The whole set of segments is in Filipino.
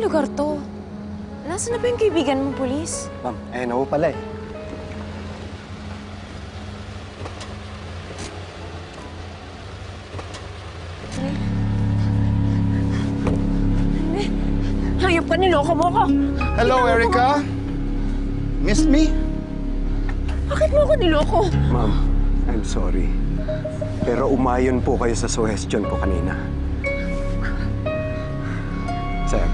Anong lugar to? Nasaan na ba yung kaibigan mong pulis? Ma'am, eh, na pala eh. Hayop ka, niloko mo ko. Hello, Erica? Missed me? Bakit mo ako niloko? Ma'am, I'm sorry. Pero umayon po kayo sa suggestion ko kanina. Sir,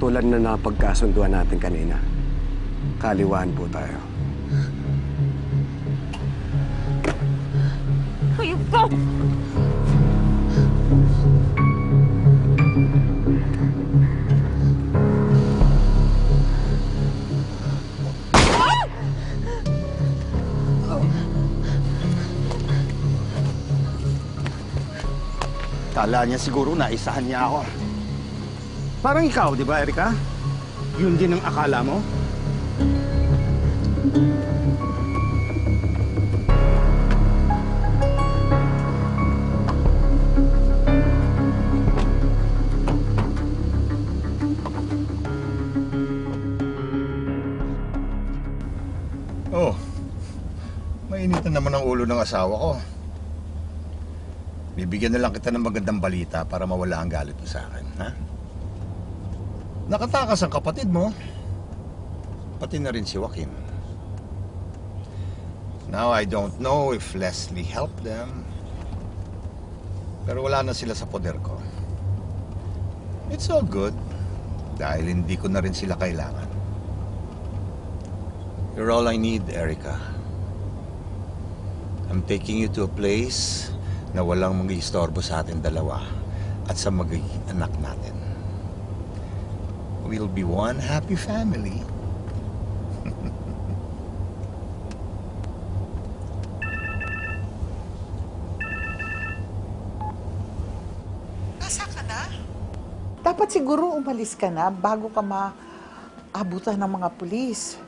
katulad na napagkasunduan natin kanina, kaliwaan po tayo. Hayop ka! Kala niya siguro na isahan niya ako. Parang ikaw, di ba, Erica? Yun din ang akala mo? Oh, mainitan naman ang ulo ng asawa ko. Bibigyan na lang kita ng magandang balita para mawala ang galit mo sa akin, ha? Nakatakas ang kapatid mo. Pati na rin si Joaquin. Now, I don't know if Leslie helped them. Pero wala na sila sa poder ko. It's all good. Dahil hindi ko na rin sila kailangan. You're all I need, Erica. I'm taking you to a place na walang mag-iistorbo sa atin dalawa at sa magiging anak natin. We'll be one happy family. Nasa ka na? Dapat siguro umalis ka na bago ka maabutan ng mga pulis.